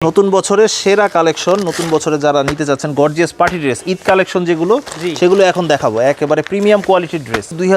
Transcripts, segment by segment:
নতুন বছরের সেরা কালেকশন নতুন বছরে যারা নিতে যাচ্ছেন gorgeous party dress Eid collection যেগুলো সেগুলো এখন দেখাবো। একেবারে প্রিমিয়াম কোয়ালিটির ড্রেস দুই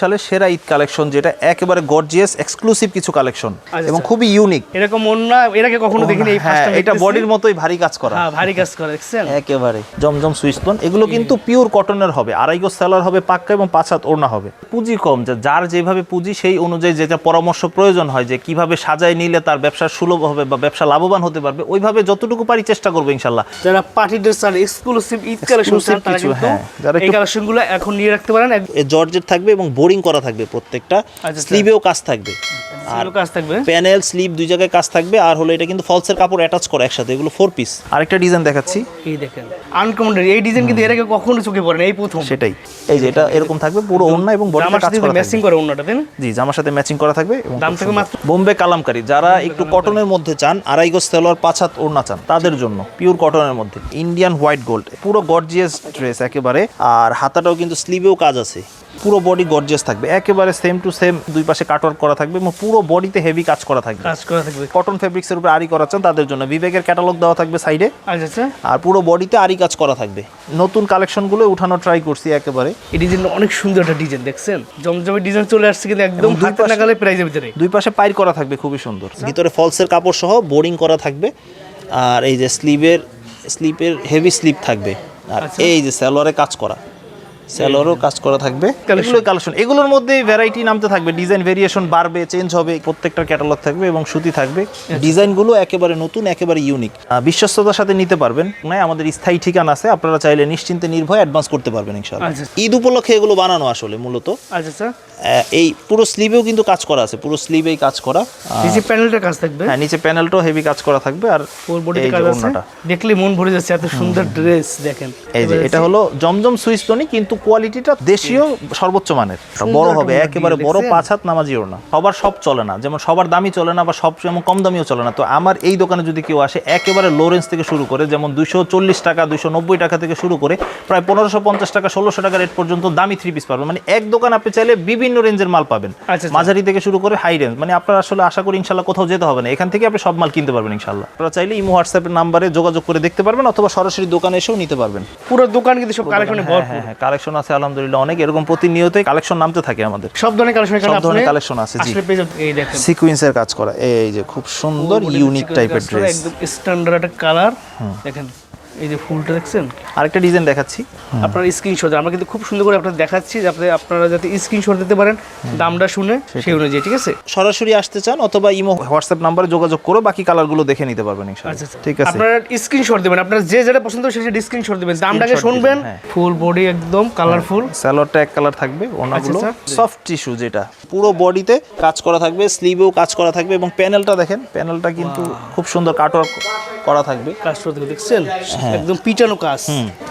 সালের সেরা ঈদ কালেকশন যেটা একেবারে গর্জিয়াস এক্সক্লুসিভ কিছু কালেকশন আচ্ছা, এবং। খুবই ইউনিক এরকম অন্য এর আগে কখনো দেখিনি এই হ্যাঁ ফার্স্ট এটা বডির মতোই ভারী কাজ করা। হ্যাঁ ভারী কাজ করে দেখছেন? একেবারে জমজম সুইস্টোন এগুলো কিন্তু পিওর কটনের হবে। আড়াই গজ সেলার হবে পাক্কা এবং পাঁচ হাত ওড়না হবে। পুঁজি কম যে যার যেভাবে পুঁজি সেই অনুযায়ী যেটা পরামর্শ প্রয়োজন হয় যে কীভাবে সাজায় নিলে তার ব্যবসা সুলভ হবে বা ব্যবসা লাভবান হতে পারবে ওইভাবে যতটুকু পারি চেষ্টা করব ইনশাল্লাহ। যারা পার্টি ড্রেস আর এক্সক্লুসিভ ঈদ কালেকশন তারা কিন্তু হ্যাঁ, এই কালেকশনগুলো এখন নিয়ে রাখতে পারেন। জর্জের থাকবে এবং বোরিং করা থাকবে প্রত্যেকটা। আচ্ছা। স্লিভেও কাজ থাকবে। আর কাজ থাকবে। প্যানেল স্লিভ দুই জায়গায় কাজ থাকবে। আর হলো এটা কিন্তু ফলসের কাপড় অ্যাটাচ করা একসাথে এগুলো ফোর পিস আরেকটা ডিজাইন দেখাচ্ছি। এই দেখেন আনকমন এই ডিজাইন কিন্তু এর আগে কখনো চোখে পড়ে না এই প্রথম। সেটাই। এই যে এটা এরকম থাকবে পুরো ওড়না এবং বডিতে কাজ করা ম্যাচিং করে তাই জি জামার সাথে ম্যাচিং করা থাকবে এবং দাম সুন্দর। মাত্র বোম্বে কালামকারী যারা একটু কটনের মধ্যে চান আড়াই গজ সালোয়ার পাঁচ হাত ওড়না চান তাদের জন্য পিওর কটনের মধ্যে। ইন্ডিয়ান হোয়াইট গোল্ড পুরো গর্জিয়াস ড্রেস একেবারে। আর হাতাটাও কিন্তু স্লিভেও কাজ আছে। পুরো বডি গর্জিয়াস থাকবে। একেবারে সেম টু সেম দুই পাশে কাটওয়ার্ক করা থাকবে এবং পুরো বডিতে হেভি কাজ করা থাকবে। কাজ করা থাকবে। কটন ফেব্রিক্সের উপরে আরি করা চান তাদের জন্য। বিবেকের ক্যাটালগ দেওয়া থাকবে সাইডে আচ্ছা আচ্ছা। আর পুরো বডিতে আরি কাজ করা থাকবে। নতুন কালেকশনগুলো উঠানো ট্রাই করছি একেবারে। এই ডিজাইনটা অনেক সুন্দর একটা ডিজাইন দেখছেন? জমজমের ডিজাইন চলে আসছে কিন্তু একদম হাতে নাগালে প্রাইজের ভিতরে। দুই পাশে পাইর করা থাকবে খুবই সুন্দর। ভিতরে ফলসের কাপড় সহ বোরিং করা থাকবে। আর এই যে স্লিভের স্লিপের হেভি স্লিপ থাকবে। আর আচ্ছা। এই যে স্যালোয়ারে কাজ করা। স্যালোয়ারও কাজ করা থাকবে। এগুলো কালেকশন এগুলোর মধ্যে ভ্যারাইটি নামতে থাকবে ডিজাইন ভেরিয়েশন বাড়বে চেঞ্জ হবে প্রত্যেকটা ক্যাটালগ থাকবে এবং সুতি থাকবে। আচ্ছা। ডিজাইনগুলো একেবারে নতুন একেবারে ইউনিক বিশ্বস্ততার সাথে নিতে পারবেন। নাই আমাদের স্থায়ী ঠিকানা আছে আপনারা চাইলে নিশ্চিন্তে নির্ভয় অ্যাডভান্স করতে পারবেন ইনশাআল্লাহ। আচ্ছা। ঈদ উপলক্ষে এগুলো বানানো আসলে মূলত। আচ্ছা আচ্ছা। এই পুরো স্লিভেও কিন্তু কাজ করা আছে পুরো স্লিভেই কাজ করা। নিচে প্যানেলটার কাজ থাকবে? হ্যাঁ নিচে প্যানেলটাও হেভি কাজ করা থাকবে আর ওর বডিতে কাজ আছে। দেখলে মন ভরে যাচ্ছে এত সুন্দর ড্রেস দেখেন। এই যে এটা হলো জমজম সুইস্তনি কিন্তু কোয়ালিটিটা দেশীয় সর্বোচ্চ মানের। বড় হবে একেবারে বড় পাঁচ হাত নামাজি ওড়না। সবার সব চলে না যেমন সবার দামি চলে না বা সব যেমন কম দামিও চলে না। তো আমার এই দোকানে যদি কেউ আসে একেবারে লো রেঞ্জ থেকে শুরু করে যেমন দুইশো চল্লিশ টাকা দুইশো নব্বই টাকা থেকে শুরু করে প্রায় পনেরোশো পঞ্চাশ টাকা ষোলোশো টাকা রেট পর্যন্ত দামি থ্রি পিস পাবেন মানে এক দোকান আপনি চাইলে বিভিন্ন রেঞ্জের মাল পাবেন। আচ্ছা, আচ্ছা। মাঝারি থেকে শুরু করে হাই রেঞ্জ মানে আপনার আসলে আশা করি ইনশাল্লাহ কোথাও যেতে হবে না। এখান থেকে আপনি সব মাল কিনতে পারবেন ইনশাল্লাহ। আপনারা চাইলে ইমো হোয়াটসঅ্যাপের নাম্বারে যোগাযোগ করে দেখতে পারবেন অথবা সরাসরি দোকানে এসেও নিতে পারবেন। পুরো দোকান কিন্তু সব কালেকশনে হ্যাঁ ভরপুর। হ্যাঁ কালেকশন আছে আলহামদুলিল্লাহ অনেক। এরকম প্রতিনিয়তই কালেকশন নামতে থাকে আমাদের। সব ধরনের কালেকশন এখানে সব ধরনের কালেকশন আছে জি। এই দেখেন। সিকুয়েন্সের কাজ করা এই যে খুব সুন্দর ইউনিক টাইপের ড্রেস একদম স্ট্যান্ডার্ড একটা কালার দেখেন এই যে ফুলটা দেখছেন? আরেকটা ডিজাইন দেখাচ্ছি। আপনার স্ক্রিনশট আমরা কিন্তু খুব সুন্দর করে আপনাদের দেখাচ্ছি যাতে আপনারা যাতে স্ক্রিনশট দিতে পারেন। দামটা শুনে সেই অনুযায়ী ঠিক আছে? সরাসরি আসতে চান অথবা ইমো হোয়াটসঅ্যাপ নাম্বারে যোগাযোগ করে বাকি কালারগুলো দেখে নিতে পারবেন আচ্ছা ইনশাআল্লাহ। আচ্ছা। ঠিক আছে। আপনারা স্ক্রিনশট দিবেন। আপনার যে যেটা পছন্দ হবে সেটা স্ক্রিনশট দিবেন। দামটাকে শুনবেন। হ্যাঁ। ফুল বডি একদম কালারফুল স্যালোয়ারটা এক কালার থাকবে ওনাগুলো আচ্ছা। সফট টিস্যু যেটা। পুরো বডিতে কাজ করা থাকবে স্লিভেও কাজ করা থাকবে এবং প্যানেলটা দেখেন প্যানেলটা কিন্তু খুব সুন্দর কাটওয়ার্ক করা থাকবে। কাজ করতে দেখছেন? হ্যাঁ। একদম পিটানো কাজ।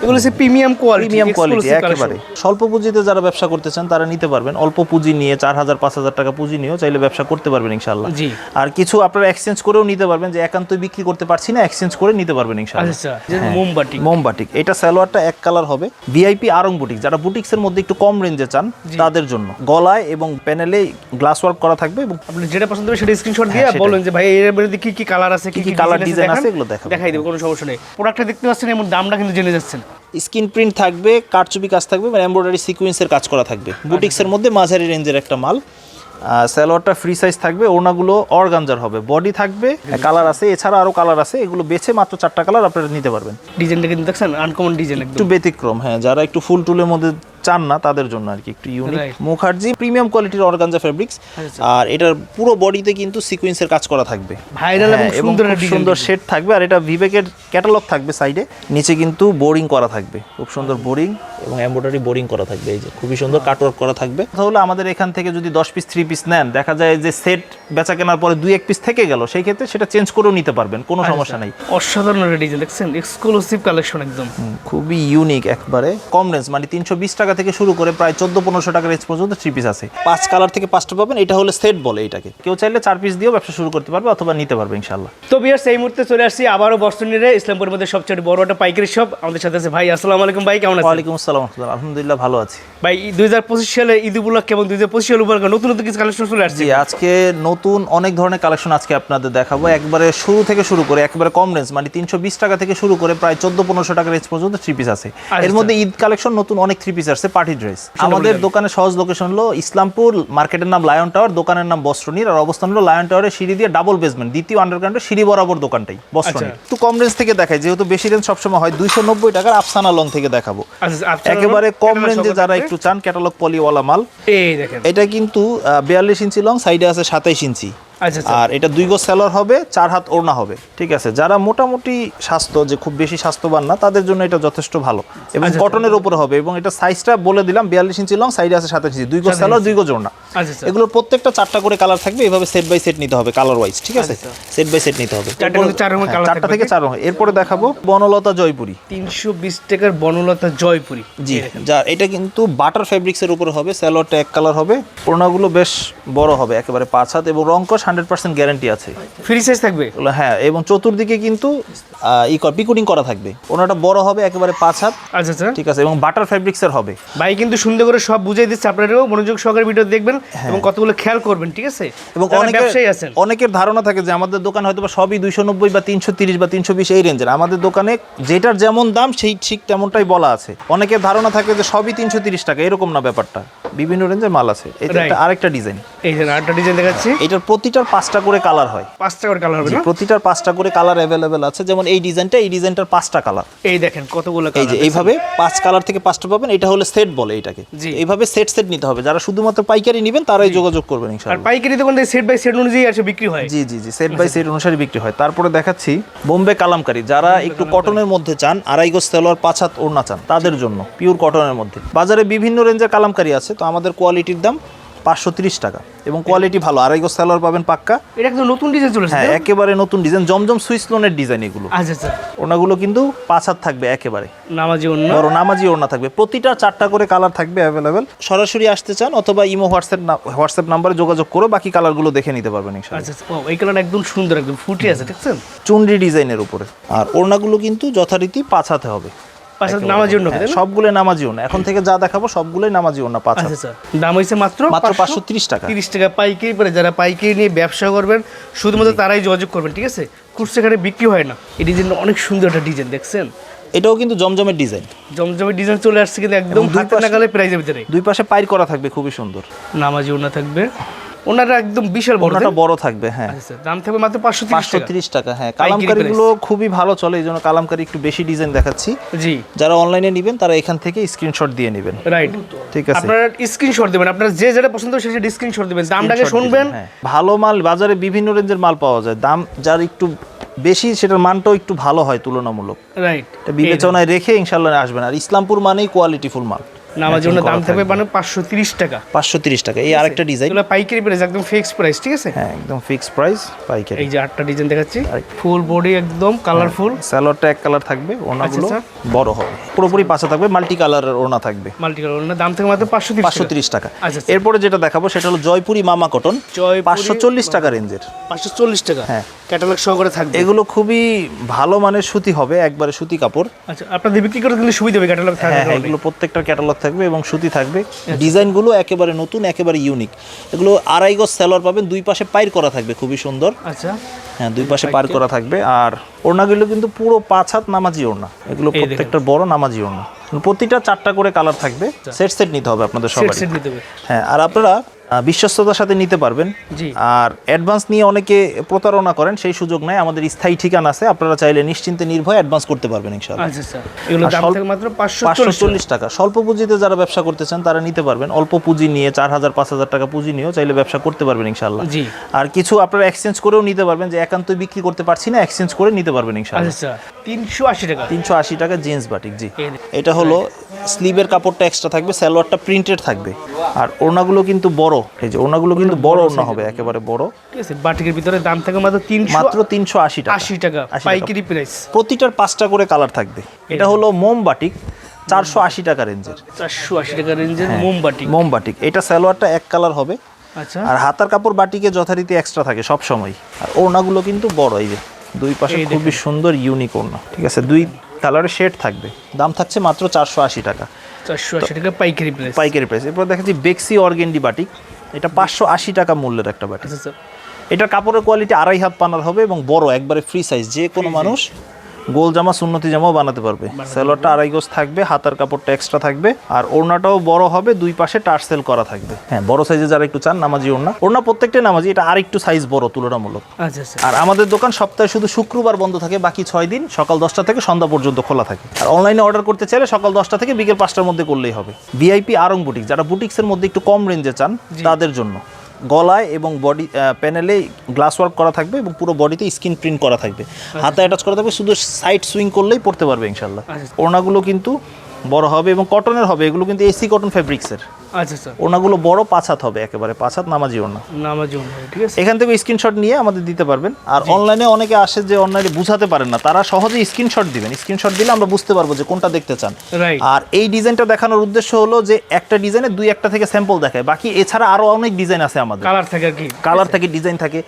এগুলো হচ্ছে প্রিমিয়াম কোয়ালিটি প্রিমিয়াম কোয়ালিটি একেবারে। স্বল্প পুঁজিতে যারা ব্যবসা করতে চান তারা নিতে পারবেন। অল্প পুঁজি নিয়ে চার হাজার পাঁচ হাজার টাকা পুঁজি নিয়েও চাইলে ব্যবসা করতে পারবেন ইনশাল্লাহ জি। আর কিছু আপনারা এক্সচেঞ্জ করেও নিতে পারবেন যে একান্তই বিক্রি করতে পারছি না এক্সচেঞ্জ করে নিতে পারবেন ইনশাল্লাহ আচ্ছা যে মোমবাতি মোমবাটিক এটা সালোয়ারটা এক কালার হবে। ভিআইপি আরং বুটিক যারা বুটিক্সের মধ্যে একটু কম রেঞ্জে চান তাদের জন্য। গলায় এবং প্যানেলে গ্লাস ওয়ার্ক করা থাকবে এবং আপনি যেটা পছন্দ হবে সেটা স্ক্রিনশট দিয়ে হ্যাঁ, বলেন যে ভাই এর মধ্যে কি কি কালার আছে কি কি কালার ডিজাইন আছে? এগুলো। দেখাই দেবো কোনো সমস্যা নেই। প্রোডাক্টটা দেখতে পাচ্ছেন এমন দামটা কিন্তু জেনে যাচ্ছেন। স্ক্রিন প্রিন্ট থাকবে কারচুপি কাজ থাকবে মানে এমব্রয়ডারি সিকুয়েন্সের কাজ করা থাকবে। বুটিক্সের মধ্যে মাঝারি রেঞ্জের একটা মাল। স্যালোয়ারটা ফ্রি সাইজ থাকবে ওনাগুলো অর্গানজার হবে। বডি থাকবে কালার আছে এছাড়া আরও কালার আছে এগুলো বেছে মাত্র চারটা কালার আপনারা নিতে পারবেন। ডিজাইনটা কিন্তু দেখছেন আনকমন ডিজাইন একটু ব্যতিক্রম হ্যাঁ যারা একটু ফুল টুলের মধ্যে চান না তাদের জন্য আর কি। একটু ইউনিক মুখার্জি প্রিমিয়াম কোয়ালিটির অর্গানজা ফেব্রিক্স আর এটার পুরো বডিতে কিন্তু সিকুয়েন্সের কাজ করা থাকবে। ভাইরাল এবং হ্যাঁ, সুন্দর খুব একটা সুন্দর শেড থাকবে আর এটা বিবেকের ক্যাটালগ থাকবে সাইডে নিচে কিন্তু বোরিং করা থাকবে। খুব সুন্দর বোরিং এবং এমব্রয়ডারি বোরিং করা থাকবে। এই যে খুবই সুন্দর কাটওয়ার্ক করা থাকবে। তাহলে আমাদের এখান থেকে যদি দশ পিস থ্রি পিস নেন দেখা যায় যে সেট বেচা কেনার পরে দুই এক পিস থেকে গেল সেই ক্ষেত্রে সেটা চেঞ্জ করেও নিতে পারবেন কোনো সমস্যা নাই। অসাধারণ ডিজাইন দেখছেন? এক্সক্লুসিভ কালেকশন একদম। খুবই ইউনিক একবারে। কম রেঞ্জ মানে তিনশো বিশ টাকা থেকে শুরু করে প্রায় চোদ্দ পনেরোশো টাকা রেঞ্জ পর্যন্ত থ্রি পিস আছে। পাঁচ কালার থেকে পাঁচটা পাবেন এটা হলো সেট বলে এটাকে। কেউ চাইলে চার পিস দিয়েও ব্যবসা শুরু করতে পারবে অথবা নিতে পারবে ইনশাল্লাহ তো বিয়ার্স এই মুহূর্তে চলে আসছি আবারও বস্ত্রনীরে ইসলামপুরের মধ্যে সবচেয়ে বড় একটা পাইকারি শপ আমাদের সাথে আছে ভাই আসসালামু আলাইকুম ভাই কেমন আছেন? ওয়ালাইকুম আসসালাম আলহামদুলিল্লাহ ভালো আছি। ভাই দুই হাজার পঁচিশ সালে ঈদ উপলক্ষে এবং দুই হাজার পঁচিশ সাল উপলক্ষে নতুন নতুন কিছু কালেকশন চলে আসছে। আজকে নতুন অনেক ধরনের কালেকশন আজকে আপনাদের দেখাবো। একবারে শুরু থেকে শুরু করে একবারে কম রেঞ্জ মানে তিনশো বিশ টাকা থেকে শুরু করে প্রায় চোদ্দ পনেরোশো টাকা রেঞ্জ পর্যন্ত থ্রি পিস আছে। এর মধ্যে ঈদ কালেকশন নতুন অনেক থ্রি পিস আসছে পার্টি ড্রেস। আমাদের দোকানের সহজ লোকেশন হলো ইসলামপুর মার্কেটের নাম লায়ন টাওয়ার দোকানের নাম বস্ত্রনীর আর অবস্থান হলো লায়ন টাওয়ারের সিঁড়ি দিয়ে ডাবল বেসমেন্ট দ্বিতীয় আন্ডারগ্রাউন্ডে সিঁড়ি বরাবর দোকানটাই বস্ত্রনীর একটু কম রেঞ্জ থেকে দেখাই যেহেতু বেশি রেঞ্জ সবসময় হয় দুইশো নব্বই টাকার আফসানা লং থেকে দেখাবো। আচ্ছা, একেবারে কম রেঞ্জে যারা একটু চান ক্যাটালগ পলিওয়ালা মাল। এই দেখেন। এটা কিন্তু বিয়াল্লিশ ইঞ্চি লং সাইডে আছে সাতাইশ ইঞ্চি। আচ্ছা আচ্ছা আর এটা দুই গো সেলর হবে চার হাত ওড়না হবে ঠিক আছে? যারা মোটামুটি স্বাস্থ্য যে খুব বেশি স্বাস্থ্যবান না তাদের জন্য এটা যথেষ্ট ভালো। এবং আচ্ছা, কটনের উপরে হবে এবং এটা সাইজটা বলে দিলাম বিয়াল্লিশ ইঞ্চি লং সাইডে আছে সাতাশ ইঞ্চি। দুই গো সেলর দুই গো জোড়না আচ্ছা আচ্ছা। এগুলোর প্রত্যেকটা চারটা করে কালার থাকবে এভাবে সেট বাই সেট নিতে হবে কালার ওয়াইজ ঠিক আছে? আচ্ছা। সেট বাই সেট নিতে হবে। চারটা থেকে চার রকম এরপরে দেখাবো বনলতা জয়পুরি। তিনশো বিশ টাকার বনলতা জয়পুরি। জি যা এটা কিন্তু বাটার ফেব্রিক্স এর উপরে হবে স্যালোয়ারটা এক কালার হবে। ওড়নাগুলো বেশ বড় হবে একেবারে পাঁচ হাত এবং রংকশ হান্ড্রেড পার্সেন্ট গ্যারান্টি আছে। ফ্রি সাইজ থাকবে? হ্যাঁ এবং চতুর্দিকে কিন্তু পিকুটিং করা থাকবে। ওনাটা বড় হবে একেবারে পাঁচ হাত। আচ্ছা আচ্ছা। ঠিক আছে এবং বাটার হবে। ভাই কিন্তু সুন্দর করে সব দিচ্ছে আপনারাও। মনোযোগ সহকারে ভিডিও দেখবেন এবং কতগুলো খেয়াল করবেন ঠিক আছে? হ্যাঁ। এবং অনেকের আছেন। অনেকের ধারণা থাকে যে আমাদের দোকান হয়তো বা সবই দুইশো নব্বই বা তিনশো তিরিশ বা তিনশো বিশ এই রেঞ্জের আমাদের দোকানে যেটার যেমন দাম সেই ঠিক তেমনটাই বলা আছে। অনেকের ধারণা থাকে যে সবই তিনশো তিরিশ টাকা এরকম না ব্যাপারটা। বিভিন্ন রেঞ্জের মাল আছে। এটা আরেকটা ডিজাইন এই যে আরেকটা ডিজাইন দেখাচ্ছি। এটার প্রতিটার পাঁচটা করে কালার হয়। পাঁচটা করে কালার হবে প্রতিটার পাঁচটা করে কালার অ্যাভেলেবেল আছে। যেমন এই ডিজাইনটা এই ডিজাইনটার পাঁচটা কালার এই দেখেন কতগুলো এই যে এইভাবে পাঁচ কালার থেকে পাঁচটা পাবেন এটা হলো সেট বলে এটাকে। জি। এইভাবে সেট সেট নিতে হবে। যারা শুধুমাত্র পাইকারি নেবেন তারাই যোগাযোগ করবেন আর ইনশাআল্লাহ পাইকারি দোকান থেকে সেট বাই সেট অনুযায়ী আছে বিক্রি হয়। জি জি জি সেট বাই সেট অনুসারে বিক্রি হয়। তারপরে দেখাচ্ছি বোম্বে কালামকারী। যারা একটু কটনের মধ্যে চান আড়াই গজ সালোয়ার পাঁচ হাত ওড়না চান তাদের জন্য পিওর কটনের মধ্যে। বাজারে বিভিন্ন রেঞ্জের কালামকারী আছে তো আমাদের কোয়ালিটির দাম পাঁচশো টাকা। এবং কোয়ালিটি ভালো। আড়াই গজ সালোয়ার পাবেন পাক্কা। এটা কিন্তু নতুন ডিজাইন চলে হ্যাঁ একেবারে নতুন ডিজাইন জমজম সুইস লোনের ডিজাইন এগুলো। আচ্ছা আচ্ছা। ওনাগুলো কিন্তু পাঁচ হাত থাকবে একেবারে। নামাজি অন্য বড় নামাজি ওড়না থাকবে। প্রতিটা চারটা করে কালার থাকবে অ্যাভেলেবেল সরাসরি আসতে চান অথবা ইমো হোয়াটসঅ্যাপ হোয়াটসঅ্যাপ নাম্বারে যোগাযোগ করে বাকি কালারগুলো দেখে নিতে পারবেন ইনশাআল্লাহ। আচ্ছা আচ্ছা। এই কালার একদম সুন্দর একদম ফুটে আছে দেখছেন? চুনরি ডিজাইনের উপরে। আর ওড়নাগুলো কিন্তু যথারীতি পাঁচ হাতে হবে। নামাজি অন্য হ্যাঁ, সবগুলো নামাজি ওড়না। এখন থেকে যা দেখাবো সবগুলোই নামাজি ওড়না পাঁচ আচ্ছা আচ্ছা। দাম হয়েছে মাত্র মাত্র পাঁচশো তিরিশ টাকা। তিরিশ টাকা পাইকারি পরে যারা পাইকারি নিয়ে ব্যবসা করবেন শুধুমাত্র তারাই যোগাযোগ করবেন ঠিক আছে? খুচরা এখানে বিক্রি হয় না। এই ডিজাইনটা অনেক সুন্দর একটা ডিজাইন দেখছেন? এটাও কিন্তু জমজমের ডিজাইন। জমজমের ডিজাইন চলে আসছে কিন্তু একদম দুই হাতে পাশে- নাগালে প্রাইজের ভিতরে। দুই পাশে পাইর করা থাকবে খুবই সুন্দর। নামাজি ওনা থাকবে। ওনারা একদম বিশাল বড় বড় থাকবে হ্যাঁ। আচ্ছা দাম থাকবে মাত্র পাঁচশো পাঁচশো টাকা। তিরিশ টাকা হ্যাঁ। কালামকারিগুলো খুবই ভালো চলে এই জন্য কালামকারি একটু বেশি ডিজাইন দেখাচ্ছি। জি। যারা অনলাইনে নেবেন তারা এখান থেকে স্ক্রিনশট দিয়ে নেবেন। রাইট ঠিক আছে। আপনারা স্ক্রিনশট দেবেন আপনার যে যেটা পছন্দ সে সেটা স্ক্রিনশট দেবেন। দামটাকে শুনবেন। হ্যাঁ। ভালো মাল বাজারে বিভিন্ন রেঞ্জের মাল পাওয়া যায়। দাম যার একটু বেশি সেটার মানটাও একটু ভালো হয় তুলনামূলক। রাইট বিবেচনায় রেখে ইনশাল্লাহ আসবেন। আর ইসলামপুর মানেই কোয়ালিটিফুল মাল। নামাজি ওনার দাম থাকবে মানে পাঁচশো তিরিশ টাকা। পাঁচশো তিরিশ টাকা। এই আরেকটা ডিজাইন এগুলো পাইকারি প্রাইস একদম ফিক্সড প্রাইস ঠিক আছে? হ্যাঁ একদম ফিক্সড প্রাইস পাইকারি। এই যে আটটা ডিজাইন দেখাচ্ছি। ফুল বডি একদম কালারফুল স্যালোয়ারটা এক কালার থাকবে ওনাগুলো আচ্ছা, বড় হবে। পুরোপুরি পাশে থাকবে মাল্টি কালারের ওনা থাকবে। মাল্টি কালার ওনার দাম থাকবে মাত্র পাঁচশো পাঁচশো তিরিশ টাকা। আচ্ছা, আচ্ছা। এরপরে যেটা দেখাবো সেটা হলো জয়পুরি মামা কটন জয়পুরি পাঁচশো চল্লিশ টাকা রেঞ্জের। পাঁচশো চল্লিশ টাকা। হ্যাঁ। ক্যাটালগ সহকারে থাকবে। এগুলো খুবই ভালো মানের সুতি হবে একবারে সুতি কাপড়। আচ্ছা আপনাদের বিক্রি করতে কিন্তু সুবিধা হবে ক্যাটালগ থাকবে হ্যাঁ হ্যাঁ এগুলো প্রত্যেকটা ক্যাটালগ থাকবে এবং সুতি থাকবে। ডিজাইনগুলো একেবারে নতুন একেবারে ইউনিক এগুলো আড়াই গজ সেলর পাবেন দুই পাশে পাইর করা থাকবে খুবই সুন্দর। আচ্ছা। হ্যাঁ দুই পাশে পার করা থাকবে। আর ওড়নাগুলো কিন্তু পুরো পাঁচ হাত নামাজি ওড়না। এগুলো প্রত্যেকটা বড় নামাজি ওড়না। প্রতিটা চারটা করে কালার থাকবে। সেট সেট নিতে হবে আপনাদের সবার সেট নিতে হবে। হ্যাঁ আর আপনারা বিশ্বস্ততার সাথে নিতে পারবেন। আর অ্যাডভান্স নিয়ে অনেকে প্রতারণা করেন সেই সুযোগ নাই। আমাদের স্থায়ী ঠিকানা আছে। আপনারা চাইলে নিশ্চিন্তে নির্ভয় অ্যাডভান্স করতে পারবেন ইনশাআল্লাহ। আচ্ছা আচ্ছা। পাঁচশো চল্লিশ টাকা। স্বল্প পুঁজিতে যারা ব্যবসা করতে চান তারা নিতে পারবেন। অল্প পুঁজি নিয়ে চার হাজার পাঁচ হাজার টাকা পুঁজি নিয়েও চাইলে ব্যবসা করতে পারবেন ইনশাল্লাহ আর কিছু আপনারা এক্সচেঞ্জ করেও নিতে পারবেন যে একান্তই বিক্রি করতে পারছি না এক্সচেঞ্জ করে নিতে পারবেন আচ্ছা ইনশাল্লাহ আচ্ছা। তিনশো আশি টাকা। তিনশো আশি টাকা জিন্স বাটিক জি। এটা হলো স্লিভের কাপড়টা এক্সট্রা থাকবে সালোয়ারটা প্রিন্টেড থাকবে। আর ওড়নাগুলো কিন্তু বড় এই যে ওড়নাগুলো কিন্তু বড় ওড়না হবে একেবারে বড়। ঠিক আছে বাটিকের ভিতরে দাম থাকবে মাত্র তিনশো মাত্র তিনশো আশি টাকা। আশি টাকা পাইকারি প্রাইস প্রতিটার পাঁচটা করে কালার থাকবে। এটা হলো মোম বাটিক চারশো আশি টাকা রেঞ্জের। চারশো আশি টাকা রেঞ্জের হ্যাঁ। মোমবাটি মোমবাটিক এটা সালোয়ারটা এক কালার হবে। আচ্ছা। আর হাতার কাপড় বাটিকে যথারীতি এক্সট্রা থাকে সব সময়। আর ওড়নাগুলো কিন্তু বড় এই যে। দুই পাশে খুবই সুন্দর ইউনিক ওড়না ঠিক আছে? দুই কালারের শেড থাকবে। দাম থাকছে মাত্র চারশো আশি টাকা। চারশো আশি টাকা পাইকারি প্রাইস পাইকারি প্রাইস এরপর দেখাচ্ছি বেক্সি অর্গেন্ডি বাটিক এটা পাঁচশো আশি টাকা মূল্যের একটা বাটিক আচ্ছা স্যার এটার কাপড়ের কোয়ালিটি আড়াই হাত পানার হবে এবং বড় একবারে ফ্রি সাইজ যে কোনো মানুষ গোল জামা সুন্নতি জামাও বানাতে পারবে। সেলোয়ারটা আড়াই গোজ থাকবে হাতার কাপড়টা এক্সট্রা থাকবে আর ওড়নাটাও বড় হবে দুই পাশে টার্সেল করা থাকবে। হ্যাঁ বড় সাইজে যারা একটু চান নামাজি ওড়না। ওড়না প্রত্যেকটা নামাজি এটা আরেকটু সাইজ বড় তুলনামূলক। আচ্ছা আচ্ছা। আর আমাদের দোকান সপ্তাহে শুধু শুক্রবার বন্ধ থাকে বাকি ছয় দিন সকাল দশটা থেকে সন্ধ্যা পর্যন্ত খোলা থাকে। আর অনলাইনে অর্ডার করতে চাইলে সকাল দশটা থেকে বিকেল পাঁচটার মধ্যে করলেই হবে। ভিআইপি আরং বুটিক যারা বুটিক্সের মধ্যে একটু কম রেঞ্জে চান তাদের জন্য। গলায় এবং বডি প্যানেলে গ্লাস ওয়ার্ক করা থাকবে এবং পুরো বডিতে স্কিন প্রিন্ট করা থাকবে। হাতে অ্যাটাচ করা থাকবে শুধু সাইড সুইং করলেই পড়তে পারবে ইনশাল্লাহ। আচ্ছা। ওড়নাগুলো কিন্তু বড় হবে এবং কটনের হবে এগুলো কিন্তু এসি কটন ফেব্রিক্সের আচ্ছা স্যার ওড়নাগুলো বড় পাঁচ হবে একেবারে। পাঁচ হাত নামাজি ওড়না নামাজ ঠিক আছে। এখান থেকে স্ক্রিনশট নিয়ে আমাদের দিতে পারবেন। আর অনলাইনে অনেকে আসে যে অনলাইনে বুঝাতে পারেন না তারা সহজেই স্ক্রিনশট দিবেন। স্ক্রিনশট দিলে আমরা বুঝতে পারব যে কোনটা দেখতে চান। আর এই ডিজাইনটা দেখানোর উদ্দেশ্য হলো যে একটা ডিজাইনে দুই একটা থেকে স্যাম্পল দেখায়। বাকি এছাড়া আরও অনেক ডিজাইন আছে আমাদের। কালার থাকে আর কি। কালার থাকে ডিজাইন থাকে।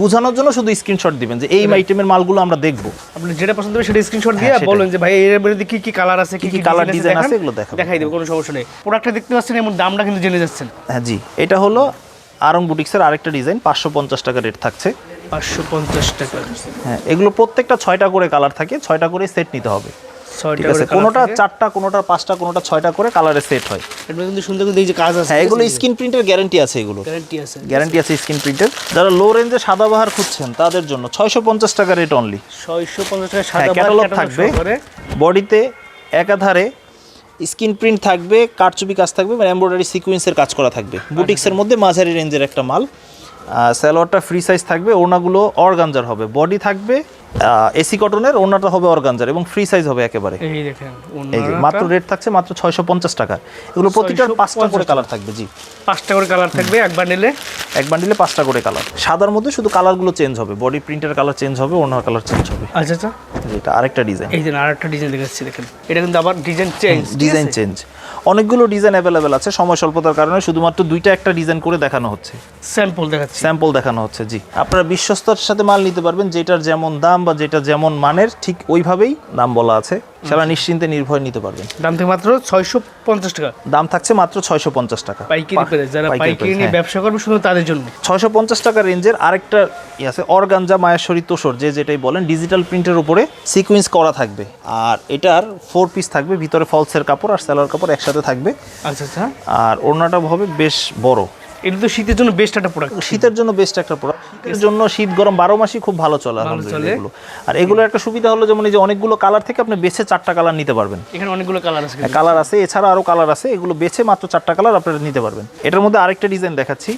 বোঝানোর জন্য শুধু স্ক্রিনশট দিবেন যে এই আইটেমের মালগুলো আমরা দেখব। আপনি যেটা পছন্দ হবে সেটা স্ক্রিনশট দিয়ে হ্যাঁ, সেটাই। বলুন যে ভাই এর মধ্যে কি কি কালার আছে কি কি colour design আছে? এগুলো দেখাই দেবো কোনো সমস্যা নেই। প্রোডাক্টটা দেখতে পাচ্ছেন এমন দামটা কিন্তু জেনে যাচ্ছেন। হ্যাঁ জি। এটা হলো আরং বুটিক্সের আরেকটা ডিজাইন পাঁচশো পঞ্চাশ টাকা রেট থাকছে। পাঁচশো পঞ্চাশ টাকা। হ্যাঁ এগুলো প্রত্যেকটা ছয়টা করে কালার থাকে ছয়টা করে সেট নিতে হবে। ঠিক আছে কোনোটা চারটা কোনোটা পাঁচটা কোনোটা ছয়টা করে কালারের সেট হয়। এটা কিন্তু সুন্দর কিন্তু এই যে কাজ আছে হ্যাঁ এগুলো স্ক্রিন প্রিন্টের গ্যারান্টি আছে এগুলো। গ্যারান্টি আছে। গ্যারান্টি আছে স্ক্রিন প্রিন্টের। যারা লো রেঞ্জে সাদাবাহার খুঁজছেন তাদের জন্য ছয়শো পঞ্চাশ টাকা রেট অনলি ছয়শো পঞ্চাশ টাকা হ্যাঁ সাদা ক্যাটালগ থাকবে। বডিতে একাধারে স্ক্রিন প্রিন্ট থাকবে কারচুপি কাজ থাকবে মানে এমব্রয়ডারি সিকুয়েন্সের কাজ করা থাকবে। বুটিক্সের মধ্যে মাঝারি রেঞ্জের একটা মাল। স্যালোয়ারটা ফ্রি সাইজ থাকবে ওনাগুলো অর্গানজার হবে। বডি থাকবে এসি কটনের ওনাটা হবে অর্গানজার এবং ফ্রি সাইজ হবে একেবারে। এই দেখেন এই যে মাত্র রেট থাকছে মাত্র ছয়শো পঞ্চাশ টাকা। এগুলো প্রতিটার পাঁচটা করে কালার থাকবে জি। পাঁচটা করে কালার থাকবে একবার নিলে। এক বান্ডিলে পাঁচটা করে কালার সাদার মধ্যে শুধু কালারগুলো চেঞ্জ হবে বডি প্রিন্টের কালার চেঞ্জ হবে ওনার কালার চেঞ্জ হবে। আচ্ছা আচ্ছা। এটা আরেকটা ডিজাইন এই যে আরেকটা ডিজাইন দেখাচ্ছি দেখেন। এটা কিন্তু আবার ডিজাইন চেঞ্জ ডিজাইন চেঞ্জ অনেকগুলো ডিজাইন অ্যাভেলেবেল আছে সময় স্বল্পতার কারণে শুধুমাত্র দুইটা একটা ডিজাইন করে দেখানো হচ্ছে। স্যাম্পল দেখাচ্ছি। স্যাম্পল দেখানো হচ্ছে জি। আপনারা বিশ্বস্তর সাথে মাল নিতে পারবেন যেটার যেমন দাম বা যেটা যেমন মানের ঠিক ওইভাবেই দাম বলা আছে। সারা নিশ্চিন্তে নির্ভয় নিতে পারবেন। দাম থেকে মাত্র ছয়শো পঞ্চাশ টাকা। দাম থাকছে মাত্র ছয়শো পঞ্চাশ টাকা। পাইকারি যারা পাইকারি নিয়ে ব্যবসা করবে শুধু তাদের জন্য। ছয়শো পঞ্চাশ টাকা রেঞ্জের আরেকটা ই আছে অর্গানজা মায়েশ্বরী তোষর যে যেটাই বলেন ডিজিটাল প্রিন্টের উপরে সিকুয়েন্স করা থাকবে। আর এটার ফোর পিস থাকবে ভিতরে ফলসের কাপড় আর স্যালোয়ার কাপড় একসাথে থাকবে। আচ্ছা আচ্ছা। আর ওড়নাটা হবে বেশ বড়। এটা তো শীতের জন্য বেস্ট একটা প্রোডাক্ট শীতের জন্য বেস্ট একটা প্রোডাক্ট শীতের জন্য শীত গরম বারো মাসই খুব ভালো চলে আলহামদুলিল্লাহ এগুলো। আর এগুলো একটা সুবিধা হলো যেমন এই যে অনেকগুলো কালার থেকে আপনি বেছে চারটা কালার নিতে পারবেন। এখানে অনেকগুলো কালার আছে। কালার আছে এছাড়া আরও কালার আছে। এগুলো বেছে মাত্র চারটা কালার আপনারা নিতে পারবেন। এটার মধ্যে আরেকটা ডিজাইন দেখাচ্ছি।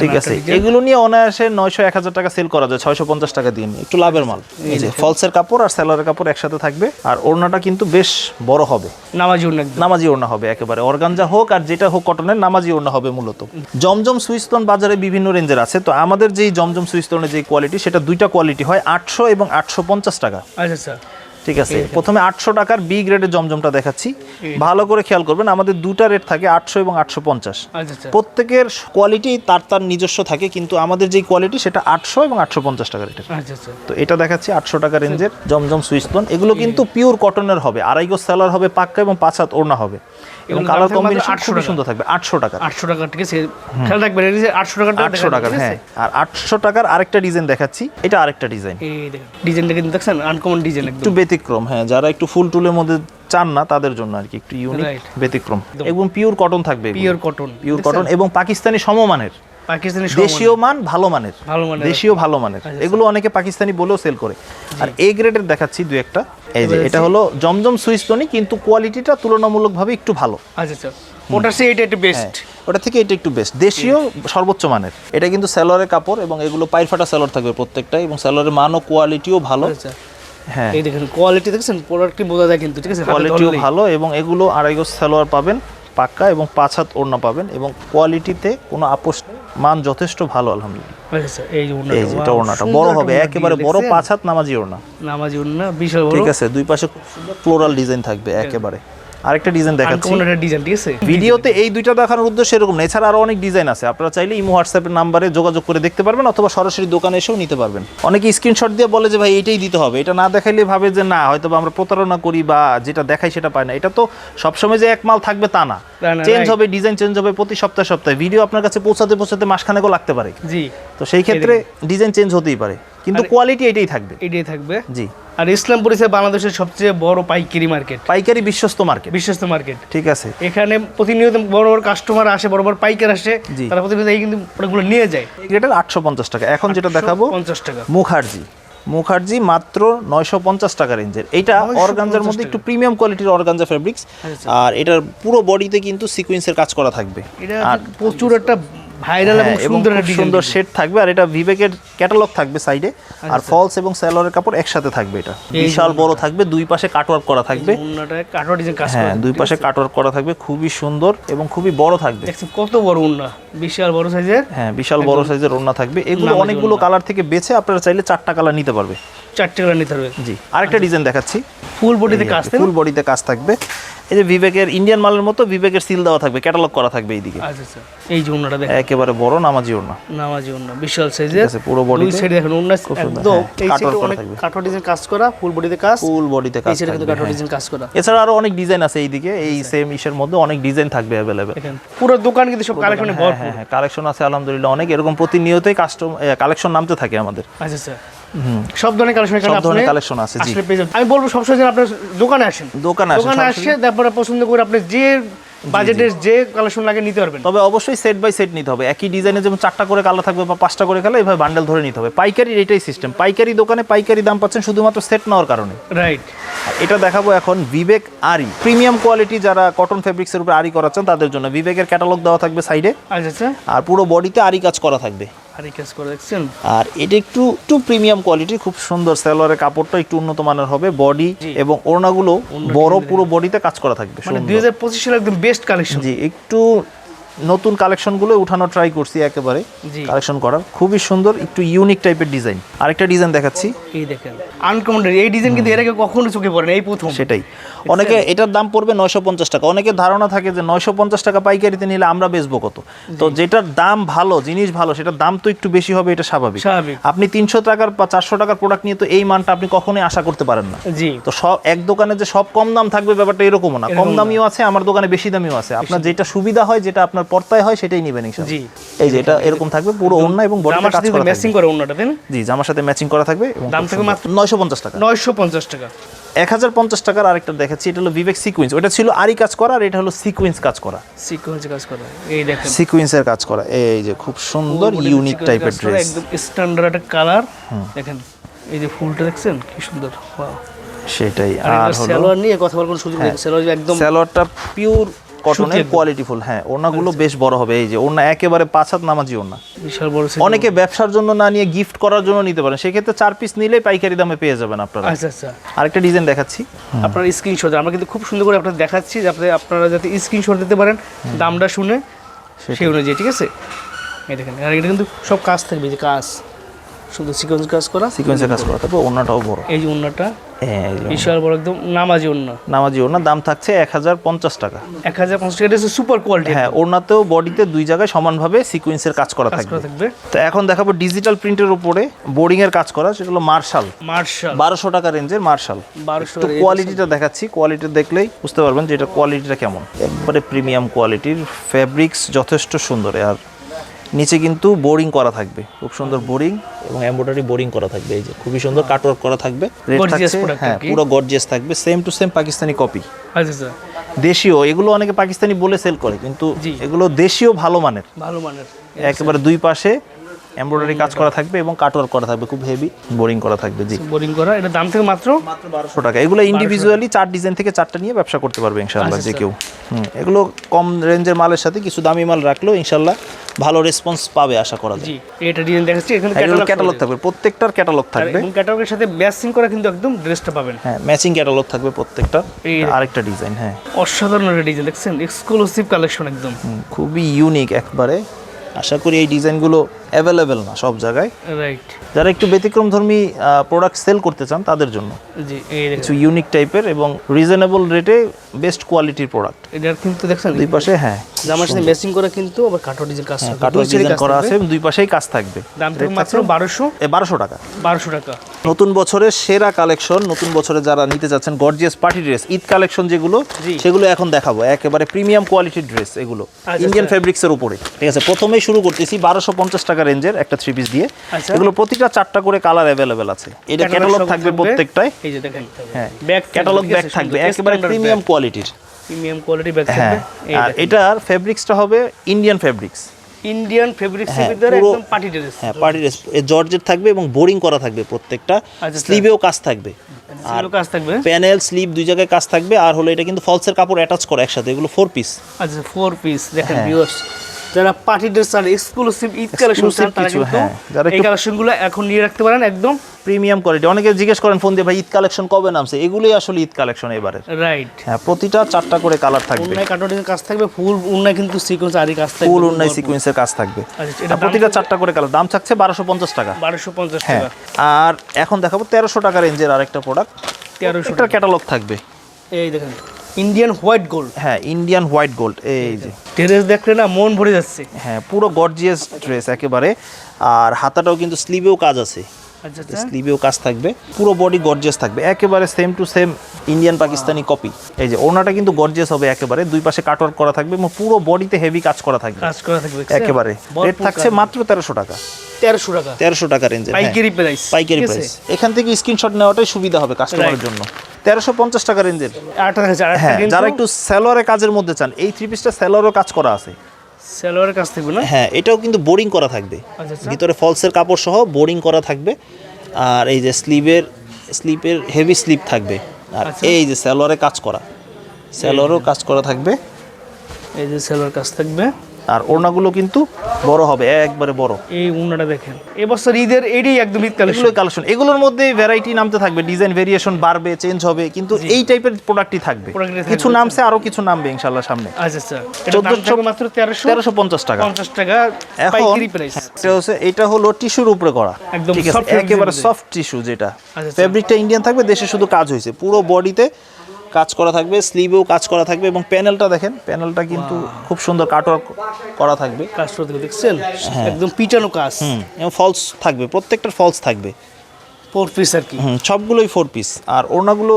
ঠিক আছে। এগুলো নিয়ে অনায়াসে নয়শো এক হাজার টাকা সেল করা যায়। ছয়শো পঞ্চাশ টাকা দিয়ে একটু লাভের মাল। এই যে ফলসের কাপড় আর স্যালোয়ারের কাপড় একসাথে থাকবে। আর ওড়নাটা কিন্তু বেশ বড় হবে। নামাজি একদম। নামাজি ওড়না হবে একেবারে। অর্গানজা হোক আর যেটা হোক কটনের নামাজি ওড়না হবে মূলত। জমজম সুইস্তন বাজারে বিভিন্ন রেঞ্জের আছে। তো আমাদের যেই জমজম সুইস্তনের যে কোয়ালিটি সেটা দুইটা কোয়ালিটি হয় আটশো এবং আটশো পঞ্চাশ টাকা। আচ্ছা আচ্ছা। ঠিক আছে? প্রথমে আটশো টাকার বি গ্রেডের জমজমটা দেখাচ্ছি। ভালো করে খেয়াল করবেন আমাদের দুটা রেট থাকে আটশো এবং আটশো পঞ্চাশ। আচ্ছা আচ্ছা। প্রত্যেকের কোয়ালিটি তার তার নিজস্ব থাকে কিন্তু আমাদের যে কোয়ালিটি সেটা আটশো এবং আটশো পঞ্চাশ টাকা রেটের আচ্ছা তো এটা দেখাচ্ছি আটশো টাকা রেঞ্জের জমজম সুইচ সুইস্তন এগুলো কিন্তু পিওর কটনের হবে আড়াইগো সেলার হবে পাক্কা এবং পাঁচ হাত ওড়না হবে। এবং কালার কম্বিনেশন 800 খুবই টাকা। সুন্দর থাকবে আটশো টাকা। আটশো টাকা ঠিক আছে? খেয়াল রাখবেন আটশো টাকাটা আটশো টাকার হ্যাঁ। আর আটশো টাকার আরেকটা ডিজাইন দেখাচ্ছি এটা আরেকটা ডিজাইন ডিজাইনটা কিন্তু দেখছেন আনকমন ডিজাইন একটু ব্যতিক্রম হ্যাঁ যারা একটু ফুল টুলের মধ্যে চান না তাদের জন্য আর কি একটু ইউনিক ব্যতিক্রম। এবং পিওর কটন থাকবে পিওর কটন পিওর কটন এবং পাকিস্তানি সমমানের। পাকিস্তানি দেশীয় মান ভালো মানের। ভালো মানের। দেশীয় ভালো মানের। এগুলো অনেকে পাকিস্তানি বলেও সেল করে। আর এ গ্রেডের দেখাচ্ছি দুই একটা। এই যে এটা হলো জমজম সুইস্তনি কিন্তু কোয়ালিটিটা তুলনামূলকভাবে একটু ভালো। আচ্ছা আচ্ছা। ওটার সে এটা একটু বেস্ট ওটা থেকে এটা একটু বেস্ট দেশীয় সর্বোচ্চ মানের। এটা কিন্তু স্যালোয়ারের কাপড় এবং এগুলো পায়ের ফাটা স্যালোয়ার থাকবে প্রত্যেকটা এবং স্যালোয়ারের মানও কোয়ালিটিও ভালো। আচ্ছা। হ্যাঁ। এই দেখেন কোয়ালিটি দেখছেন? প্রোডাক্টটি বোঝা যায় কিন্তু ঠিক আছে? কোয়ালিটিও ভালো এবং এগুলো আড়াই গজ সালোয়ার পাবেন পাক্কা এবং পাঁচ হাত ওড়না পাবেন এবং কোয়ালিটিতে কোনো আপোষ মান যথেষ্ট ভালো আলহামদুলিল্লাহ। এই যেটা ওড়নাটা, বড় হবে একেবারে বড় পাঁচ হাত নামাজি ওড়না। নামাজি ওড়না বিশাল ঠিক আছে দুই পাশে ফ্লোরাল ডিজাইন থাকবে একেবারে। আরেকটা ডিজাইন দেখাচ্ছি। আনকমন একটা ডিজাইন ঠিক আছে? ভিডিওতে এই দুইটা দেখানোর উদ্দেশ্য এরকম না এছাড়া আরও অনেক ডিজাইন আছে। আপনারা চাইলে ইমো হোয়াটসঅ্যাপের নাম্বারে যোগাযোগ করে দেখতে পারবেন অথবা সরাসরি দোকানে এসেও নিতে পারবেন। অনেকে স্ক্রিনশট দিয়ে বলে যে ভাই এটাই দিতে হবে। এটা না দেখাইলে ভাবে যে না হয়তো আমরা প্রতারণা করি বা যেটা দেখাই সেটা পাই না। এটা তো সবসময় যে এক মাল থাকবে তা না, চেঞ্জ হবে ডিজাইন চেঞ্জ হবে প্রতি সপ্তাহে সপ্তাহে। ভিডিও আপনার কাছে পৌঁছাতে পৌঁছাতে মাসখানেকও লাগতে পারে। জি। তো সেই ক্ষেত্রে ডিজাইন চেঞ্জ হতেই পারে। কিন্তু কোয়ালিটি এটাই থাকবে। এটাই থাকবে। জি। আর ইসলামপুর হিসেবে বাংলাদেশের সবচেয়ে বড় পাইকারি মার্কেট। পাইকারি বিশ্বস্ত মার্কেট। বিশ্বস্ত মার্কেট। ঠিক আছে। এখানে প্রতিনিয়ত বড় বড় কাস্টমার আসে বড় বড় পাইকার আসে তারা প্রতিনিয়ত এই কিন্তু প্রোডাক্টগুলো নিয়ে যায়। এটার আটশো পঞ্চাশ টাকা। এখন যেটা দেখাবো পঞ্চাশ টাকা। মুখার্জি। মুখার্জি মাত্র নয়শো পঞ্চাশ টাকা রেঞ্জের এটা 950 অর্গানজার মধ্যে একটু প্রিমিয়াম কোয়ালিটির অর্গানজা ফেব্রিক্স। আর এটার পুরো বডিতে কিন্তু সিকোয়েন্সের কাজ করা থাকবে। এটা আর প্রচুর একটা ভাইরাল এবং হ্যাঁ, সুন্দর খুব সুন্দর শেড থাকবে আর এটা বিবেকের ক্যাটালগ থাকবে সাইডে আর আচ্ছা। ফলস এবং স্যালোয়ারের কাপড় একসাথে থাকবে এটা। বিশাল বড় থাকবে দুই পাশে কাটওয়ার্ক করা থাকবে। হ্যাঁ দুই পাশে কাটওয়ার্ক করা থাকবে খুবই সুন্দর এবং খুবই বড় থাকবে। কত বড় বিশাল বড় সাইজের হ্যাঁ বিশাল বড় সাইজের থাকবে। এগুলো অনেকগুলো কালার থেকে বেছে আপনারা চাইলে চারটা কালার নিতে পারবে। চারটে করে নিতে হবে জি আরেকটা ডিজাইন দেখাচ্ছি। ফুল বডিতে কাজ না? ফুল বডিতে কাজ থাকবে। এই যে বিবেকের ইন্ডিয়ান মালের মতো বিবেকের সিল দেওয়া থাকবে ক্যাটালগ করা থাকবে এইদিকে। আচ্ছা আচ্ছা। এই যে দেখেন। একেবারে বড় নামাজি ওড়না। নামাজি উন্না বিশাল সাইজের আছে, পুরো বডি দুই সাইড দেখেন উন্না একদম। হ্যাঁ, এই সাইডে অনেক। কাঠোয়া ডিজাইন কাজ করা ফুল বডিতে কাজ। ফুল বডিতে এই কাজ সাইডে কিন্তু হ্যাঁ। ডিজাইন কাজ করা। এছাড়া আরও অনেক ডিজাইন আছে এইদিকে এই সেম ইসের মধ্যে অনেক ডিজাইন থাকবে দেখেন পুরো দোকান কিন্তু সব কালেকশনে হ্যাঁ ভরপুর। হ্যাঁ হ্যাঁ কালেকশন আছে আলহামদুলিল্লাহ অনেক। এরকম প্রতিনিয়তই কাস্টম কালেকশন নামতে থাকে আমাদের। আচ্ছা আচ্ছা। সব ধরনের কালেকশন এখানে সব ধরনের কালেকশন আছে জি। আসলে পেয়ে যাবেন। আমি বলব সবসময় যেন আপনার দোকানে আসেন। দোকানে আসেন দোকানে আসে তারপরে পছন্দ করে আপনি যে বাজেটের যে কালেকশন লাগে নিতে পারবেন। তবে অবশ্যই সেট বাই সেট নিতে হবে। একই ডিজাইনে যেমন চারটা করে কালো থাকবে বা পাঁচটা করে কালার এইভাবে বান্ডেল ধরে নিতে হবে। পাইকারি এটাই সিস্টেম পাইকারি দোকানে পাইকারি দাম পাচ্ছেন শুধুমাত্র সেট নেওয়ার কারণে। রাইট এটা দেখাবো এখন বিবেক আরি প্রিমিয়াম কোয়ালিটি যারা কটন ফেব্রিক্সের উপর আরি করাচ্ছেন তাদের জন্য বিবেকের ক্যাটালগ দেওয়া থাকবে সাইডে আচ্ছা আচ্ছা। আর পুরো বডিতে আরি কাজ করা থাকবে। আর এটা একটু একটু প্রিমিয়াম কোয়ালিটি খুব সুন্দর। সালোয়ারের কাপড়টা একটু উন্নত মানের হবে বডি এবং ওড়নাগুলো বড় পুরো বডিতে কাজ করা থাকবে মানে দুই হাজার পঁচিশ সালে একদম বেস্ট কালেকশন জি একটু নতুন কালেকশনগুলো উঠানো ট্রাই করছি একেবারে কালেকশন করার। খুবই সুন্দর একটু ইউনিক টাইপের ডিজাইন আরেকটা ডিজাইন দেখাচ্ছি। এই দেখেন আনকমন এই ডিজাইন কিন্তু এর আগে কখনো চোখে পড়ে না এই প্রথম। সেটাই। অনেকে এটার দাম পড়বে নয়শো পঞ্চাশ টাকা। অনেকে ধারণা থাকে যে নয়শো পঞ্চাশ টাকা পাইকারিতে নিলে আমরা বেচবো কত। তো যেটার দাম ভালো জিনিস ভালো সেটার দাম তো একটু বেশি হবে এটা স্বাভাবিক। আপনি তিনশো টাকার বা চারশো টাকার প্রোডাক্ট নিয়ে তো এই মানটা আপনি কখনোই আশা করতে পারেন না। জি। তো সব এক দোকানে যে সব কম দাম থাকবে ব্যাপারটা এরকমও না। কম দামিও আছে আমার দোকানে বেশি দামিও আছে। আপনার যেটা সুবিধা হয় যেটা আপনার পর্তায় হয় সেটাই নেবেন ইনশাআল্লাহ। জি। এই যে এটা এরকম থাকবে পুরো ওন্না এবং আমার কাজ করা ম্যাচিং করে না? জি জামার সাথে ম্যাচিং করা থাকবে দাম থাকবে মাত্র নয়শো পঞ্চাশ টাকা। নয়শো পঞ্চাশ টাকা। এক হাজার পঞ্চাশ টাকার আরেকটা দেখাচ্ছি এটা হলো বিবেক সিকুয়েন্স ওটা ছিল আরি কাজ করা আর এটা হলো সিকুয়েন্স কাজ করা। সিকোয়েন্স কাজ করা। এই দেখেন। সিকুয়েন্সের কাজ করা। এই যে খুব সুন্দর ইউনিক টাইপের ড্রেস একদম স্ট্যান্ডার্ড কালার দেখেন এই যে ফুলটা দেখছেন কি সুন্দর. সেটাই। আর হলো সালোয়ার নিয়ে কথা বলার কোনো সুযোগ নেই। সালোয়ার একদম স্যালোয়ারটা পিওর কটনের কোয়ালিটি ফুল হ্যাঁ ওড়নাগুলো বেশ বড় হবে এই যে ওড়না একেবারে পাঁচ হাত নামাজি বিশাল বড় অনেকে ব্যবসার জন্য না নিয়ে গিফট করার জন্য নিতে পারেন সেক্ষেত্রে চার পিস নিলে পাইকারি দামে পেয়ে যাবেন আপনারা। আচ্ছা আচ্ছা। আরেকটা ডিজাইন দেখাচ্ছি। আপনার স্ক্রিনশট আমরা কিন্তু খুব সুন্দর করে আপনাদের দেখাচ্ছি যাতে আপনারা যাতে স্ক্রিনশট দিতে পারেন দামটা শুনে সেই অনুযায়ী ঠিক আছে? এই দেখেন আর এটা কিন্তু সব কাজ থাকবে যে কাজ। শুধু সিকোয়েন্স কাজ করা? সিকোয়েন্সের কাজ করা তারপর ওড়নাটাও বড়। এই যে উন্নাটা হ্যাঁ বিশাল বড় একদম নামাজি উন্না নামাজি ওড়না দাম থাকছে এক হাজার পঞ্চাশ টাকা। এক হাজার পঞ্চাশ টাকা এটা সুপার কোয়ালিটি হ্যাঁ ওড়নাতেও বডিতে দুই জায়গায় সমানভাবে সিকোয়েন্সের কাজ করা থাকবে। থাকবে। তো এখন দেখাবো ডিজিটাল প্রিন্টের উপরে বোর্ডিং এর কাজ করা সেটা হলো মার্শাল মার্শাল বারোশো টাকা রেঞ্জের মার্শাল বারোশো কোয়ালিটিটা দেখাচ্ছি কোয়ালিটি দেখলেই বুঝতে পারবেন যে এটা কোয়ালিটিটা কেমন। একবারে প্রিমিয়াম কোয়ালিটির ফ্যাব্রিক্স যথেষ্ট সুন্দর আর নিচে কিন্তু বোরিং করা থাকবে। খুব সুন্দর বোরিং। এবং এমব্রয়ডারি বোরিং করা থাকবে এই যে খুবই সুন্দর কাটওয়ার্ক করা থাকবে। হ্যাঁ পুরো গর্জিয়াস থাকবে same to same Pakistani copy আচ্ছা স্যার দেশীয় এগুলো অনেকে পাকিস্তানি বলে সেল করে কিন্তু জি। এগুলো দেশীয় ভালো মানের। ভালো মানের। একেবারে দুই পাশে এমব্রয়ডারি কাজ করা থাকবে এবং কাটওয়ার্ক করা থাকবে খুব হেভি বোরিং করা থাকবে জি। বোরিং করা এটা দাম থেকে মাত্র? মাত্র বারোশো টাকা। এগুলো ইন্ডিভিজুয়ালি চার ডিজাইন থেকে চারটা নিয়ে ব্যবসা করতে পারবে ইনশাল্লাহ আচ্ছা, যে কেউ। হুম, এগুলো কম রেঞ্জের মালের সাথে কিছু দামি মাল রাখলেও ইনশাল্লাহ ভালো রেসপন্স পাবে আশা করা যায়। জি এটা ডিজাইন দেখাচ্ছি এখানে ক্যাটালগ ক্যাটালগ থাকবে প্রত্যেকটার ক্যাটালগ থাকবে। এবং ক্যাটালগের সাথে ম্যাচিং করা কিন্তু একদম ড্রেসটা পাবেন। হ্যাঁ ম্যাচিং ক্যাটালগ থাকবে প্রত্যেকটা। আরেকটা ডিজাইন হ্যাঁ। অসাধারণ একটা ডিজাইন দেখছেন? এক্সক্লুসিভ কালেকশন একদম। খুবই ইউনিক একবারে। আশা করি এই ডিজাইনগুলো অ্যাভেলেবেল না সব জায়গায়। রাইট যারা একটু ব্যতিক্রমধর্মী প্রোডাক্ট সেল করতে চান তাদের জন্য। জি কিছু ইউনিক টাইপের এবং রিজনেবল রেটে বেস্ট কোয়ালিটির প্রোডাক্ট এটার কিন্তু দেখছেন? দুই পাশে হ্যাঁ। জামার সাথে ম্যাচিং করে কিন্তু আবার কাঠো ডিজাইন কাজ side এ ডিজাইন করা আছে দুই পাশেই কাজ থাকবে। দাম থাকবে মাত্র বারোশো। এ বারোশো টাকা। বারোশো টাকা। নতুন বছরের সেরা কালেকশন নতুন বছরে যারা নিতে যাচ্ছেন gorgeous party dress Eid collection যেগুলো সেগুলো এখন দেখাবো। একেবারে প্রিমিয়াম কোয়ালিটির ড্রেস এগুলো। আচ্ছা, ইন্ডিয়ান আচ্ছা। ফেব্রিক্স এর উপরে। ঠিক আছে প্রথমেই শুরু করতেছি বারোশো পঞ্চাশ টাকা রেঞ্জের একটা থ্রি পিস দিয়ে। আচ্ছা। এগুলো প্রতিটা চারটা করে কালার অ্যাভেলেবেল আছে। এটা ক্যাটালগ থাকবে প্রত্যেকটায় এই যে দেখেন হ্যাঁ। ব্যাগ ক্যাটালগ ব্যাগ থাকবে একেবারে প্রিমিয়াম কোয়ালিটির প্রিমিয়াম কোয়ালিটি ব্যাগ হ্যাঁ থাকবে? আর এটার ফেব্রিক্সটা হবে ইন্ডিয়ান ফেব্রিক্স ইন্ডিয়ান ফেব্রিক্স হ্যাঁ, ভিতরে একদম পার্টি ড্রেস হ্যাঁ পার্টি ড্রেস জর্জেট থাকবে এবং বোরিং করা থাকবে প্রত্যেকটা। আচ্ছা। স্লিভেও কাজ থাকবে। আর কাজ থাকবে? প্যানেল স্লিভ দুই জায়গায় কাজ থাকবে। আর হলো এটা কিন্তু ফলসের কাপড় অ্যাটাচ করা একসাথে। এগুলো ফোর পিস আচ্ছা ফোর পিস দেখেন হ্যাঁ। ভিউয়ার্স যারা পার্টি ড্রেস আর এক্সক্লুসিভ ঈদ কালেকশন Exclusive তারা কিন্তু হ্যাঁ। যারা এই কালেকশনগুলো এখন নিয়ে রাখতে পারেন একদম প্রিমিয়াম কোয়ালিটি অনেকে জিজ্ঞেস করেন ফোন দিয়ে ভাই ঈদ কালেকশন কবে নামছে? এগুলোই আসলে ঈদ কালেকশন এবারে রাইট হ্যাঁ প্রতিটা চারটা করে কালার থাকবে। উন্নায় কাটোডিনের কাজ থাকবে ফুল উন্নায় কিন্তু সিকোয়েন্স আরি কাজ থাকবে ফুল উন্নয় সিকোয়েন্সের কাজ থাকবে। আচ্ছা, এটা প্রতিটা চারটা করে কালার দাম থাকছে বারোশো পঞ্চাশ টাকা। বারোশো পঞ্চাশ হ্যাঁ টাকা। আর এখন দেখাবো তেরোশো টাকা রেঞ্জের আরেকটা প্রোডাক্ট তেরোশো একটা ক্যাটালগ থাকবে। এই দেখেন। ইন্ডিয়ান হোয়াইট গোল্ড হ্যাঁ ইন্ডিয়ান হোয়াইট গোল্ড এই যে। ড্রেস দেখলে না মন ভরে যাচ্ছে। হ্যাঁ পুরো গর্জিয়াস ড্রেস একেবারে। আর হাতাটাও কিন্তু স্লিভেও কাজ আছে। আচ্ছা আচ্ছা। স্লিভেও কাজ থাকবে। পুরো বডি গর্জিয়াস থাকবে। একেবারে same to same Indian Pakistani copy এই যে ওনাটা কিন্তু গর্জিয়াস হবে একেবারে। দুই পাশে কাটওয়ার্ক করা থাকবে এবং পুরো বডিতে হেভি কাজ করা থাকবে। কাজ করা থাকবে একেবারে। রেট থাকছে মাত্র তেরোশো টাকা। তেরোশো টাকা। তেরোশো টাকা রেঞ্জের পাইকারি প্রাইস পাইকারি প্রাইস এখান থেকে স্ক্রিনশট নেওয়াটাই সুবিধা হবে কাস্টমারের জন্য। তেরোশো পঞ্চাশ টাকা রেঞ্জের। হ্যাঁ যারা একটু স্যালোয়ারের কাজের মধ্যে চান এই থ্রি পিসটা স্যালোয়ারও কাজ করা আছে। সেলোয়ারের কাজ থাকবে না? হ্যাঁ এটাও কিন্তু বোরিং করা থাকবে। আচ্ছা, আচ্ছা। ভিতরে ফলসের কাপড় সহ বোরিং করা থাকবে। আর এই যে স্লিভের স্লিপের হেভি স্লিপ থাকবে। আর আচ্ছা। এই যে স্যালোয়ারে কাজ করা স্যালোয়ারও কাজ করা থাকবে। এই যে সেলোয়ার কাজ থাকবে। আর ওড়নাগুলো কিন্তু বড় হবে একবারে বড়। এই উন্নাটা দেখেন। এবছর ঈদের এটাই একদম ঈদ কালেকশন কালেকশন এগুলোর মধ্যে ভ্যারাইটি নামতে থাকবে ডিজাইন ভেরিয়েশন বাড়বে চেঞ্জ হবে কিন্তু এই টাইপের প্রোডাক্টই থাকবে। কিছু নামছে আরও কিছু নামবে ইনশাল্লাহ সামনে। আচ্ছা আচ্ছা। এটার দাম 1400 থাকবে মাত্র তেরোশো তেরোশো পঞ্চাশ টাকা। পঞ্চাশ টাকা এখন প্রাইস এটা হচ্ছে এটা হলো টিস্যুর উপরে করা। একদম একেবারে সফট টিস্যু যেটা। আচ্ছা। ফেব্রিকটা ইন্ডিয়ান থাকবে দেশে শুধু কাজ হয়েছে। পুরো বডিতে কাজ করা থাকবে স্লিভেও কাজ করা থাকবে এবং প্যানেলটা দেখেন প্যানেলটা কিন্তু খুব সুন্দর কাটওয়ার্ক করা থাকবে। কাজ দেখছেন একদম পিটানো কাজ। এবং ফলস থাকবে প্রত্যেকটার ফলস থাকবে। ফোর পিস আর কি। সবগুলোই ফোর পিস আর ওড়নাগুলো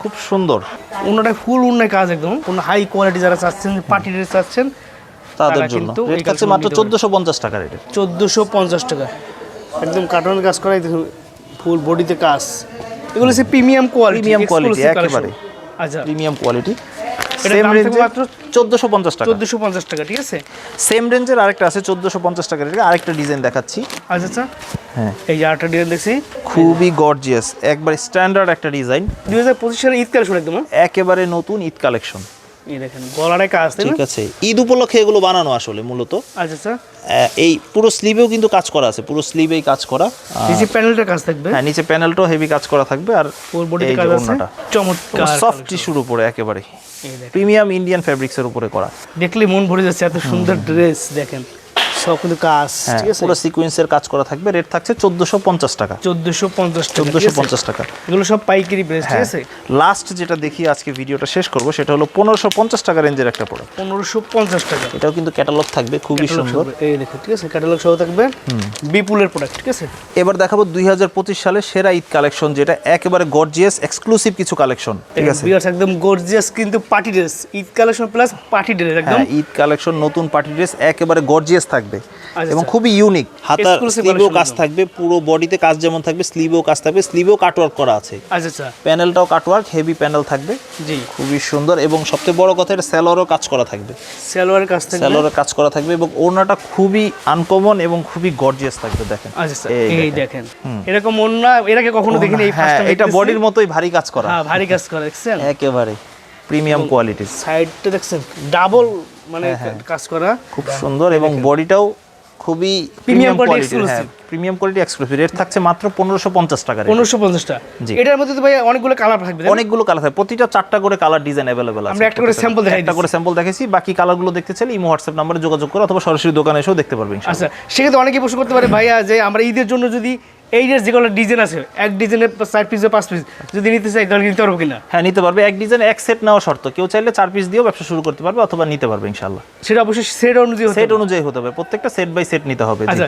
খুব সুন্দর। উন্নাটা ফুল উন্নায় কাজ একদম। কোন হাই কোয়ালিটি যারা চাচ্ছেন পার্টি ড্রেস চাচ্ছেন তাদের জন্য। রেট কালেকশন মাত্র। চোদ্দোশো পঞ্চাশ টাকা রেটের চোদ্দোশো পঞ্চাশ টাকা। একদম কার্টনের কাজ করাই দেখুন ফুল বডিতে কাজ। এগুলো হচ্ছে প্রিমিয়াম কোয়ালিটি Premium quality, একেবারে। আচ্ছা। Premium quality. সেম রেঞ্জে মাত্র চোদ্দোশো পঞ্চাশ টাকা। চোদ্দোশো পঞ্চাশ টাকা ঠিক আছে? সেম রেঞ্জের আরেকটা আছে চোদ্দোশো পঞ্চাশ টাকা। এটা আরেকটা ডিজাইন দেখাচ্ছি। আচ্ছা আচ্ছা। হ্যাঁ। এই আরেকটা ডিজাইন দেখছি। খুবই গর্জিয়াস একবার স্ট্যান্ডার্ড একটা ডিজাইন দুই হাজার পঁচিশ সালে ঈদ কালেকশন একদম হ্যাঁ? একেবারে নতুন ঈদ কালেকশন। এই দেখেন গলারে কাজ ঠিক আছে। ঈদ উপলক্ষে এগুলো বানানো আসলে মূলত। আচ্ছা আচ্ছা। এই পুরো স্লিভেও কিন্তু কাজ করা আছে পুরো স্লিভেই কাজ করা। নিচে কাজ থাকবে? হ্যাঁ নিচে প্যানেলটাও হেভি কাজ করা থাকবে আর ফুল বডিতে কাজ আছে? চমৎকার সফট টিস্যুর উপরে একেবারে। প্রিমিয়াম ইন্ডিয়ান ফ্যাব্রিক্সের উপরে করা। দেখলে মন ভরে যাচ্ছে এত সুন্দর ড্রেস দেখেন। সব কিন্তু কাজ হ্যাঁ ঠিক আছে? পুরো সিকোয়েন্সের কাজ করা থাকবে। রেট থাকছে চোদ্দোশো পঞ্চাশ টাকা। চোদ্দোশো পঞ্চাশ টাকা এগুলো সব পাইকারি প্রাইস ঠিক হ্যাঁ। আছে? লাস্ট যেটা দেখি আজকে ভিডিওটা শেষ করব সেটা হলো পনেরোশো পঞ্চাশ টাকা রেঞ্জের একটা প্রোডাক্ট পনেরোশো পঞ্চাশ টাকা। এটাও কিন্তু ক্যাটালগ থাকবে খুবই সুন্দর। এই দেখো ঠিক আছে? ক্যাটালগ সহ থাকবে বিপুলের প্রোডাক্ট ঠিক আছে? এবার দেখাবো দুই হাজার পঁচিশ সালের সেরা ঈদ কালেকশন যেটা একেবারে গর্জিয়াস এক্সক্লুসিভ কিছু কালেকশন ঠিক আছে? বিয়ার্স একদম গর্জিয়াস কিন্তু party dress Eid collection plus party dress একদম। হ্যাঁ ঈদ কালেকশন নতুন পার্টি ড্রেস একেবারে গর্জিয়াস থাকবে। আচ্ছা, এবং আচ্ছা। খুবই ইউনিক হাতার স্লিভেও কাজ থাকবে পুরো বডিতে কাজ যেমন থাকবে স্লিভেও কাজ থাকবে স্লিভেও কাটওয়ার্ক করা আছে। আচ্ছা আচ্ছা। প্যানেলটাও কাটওয়ার্ক হেভি প্যানেল থাকবে। জি। খুবই সুন্দর এবং সবচেয়ে বড় কথা এটা স্যালোয়ারও কাজ করা থাকবে। সালোয়ারের কাজ থাকবে? স্যালোয়ারের কাজ করা থাকবে এবং ওড়নাটা খুবই আনকমন এবং খুবই গর্জিয়াস থাকবে দেখেন। আচ্ছা আচ্ছা। এই দেখেন। এরকম অন্য এর আগে কখনো দেখিনি এই হ্যাঁ ফার্স্ট এটা বডির মতোই ভারী কাজ করা। হ্যাঁ ভারী কাজ করে দেখছেন? একেবারে প্রিমিয়াম কোয়ালিটির সাইডটা দেখছেন ডাবল মানে হ্যাঁ, কাজ করা। খুব সুন্দর এবং বডিটাও খুবই প্রিমিয়াম কোয়ালিটি হ্যাঁ exclusive। Premium quality exclusive rate থাকছে মাত্র পনেরোশো পঞ্চাশ টাকা rate। পনেরোশো পঞ্চাশটা। জি। এটার মধ্যে তো ভাই অনেকগুলো কালার থাকবে অনেকগুলো কালার থাকে প্রতিটা চারটা করে কালার ডিজাইন অ্যাভেলেবেল আছে। আমরা একটা করে sample দেখাই একটা করে স্যাম্পল দেখেছি বাকি কালারগুলো দেখতে চাইলে ইমো হোয়াটসঅ্যাপ নাম্বারে যোগাযোগ করে অথবা সরাসরি দোকানে এসেও দেখতে পারবেন আচ্ছা সেক্ষেত্রে অনেকে প্রশ্ন করতে পারে ভাইয়া যে আমরা ঈদের জন্য যদি এই যে যেগুলো ডিজাইন আছে এক ডিজাইনে চার পিস বা পাঁচ পিস যদি নিতে চাই তাহলে নিতে পারব কিনা? হ্যাঁ নিতে পারবে। এক ডিজাইন এক সেট নেওয়া শর্ত। কেউ চাইলে চার পিস দিয়েও ব্যবসা শুরু করতে পারবে অথবা নিতে পারবে ইনশাল্লাহ সেটা অবশ্যই সেট অনুযায়ী সেট অনুযায়ী হতে হবে। প্রত্যেকটা সেট বাই সেট নিতে হবে আচ্ছা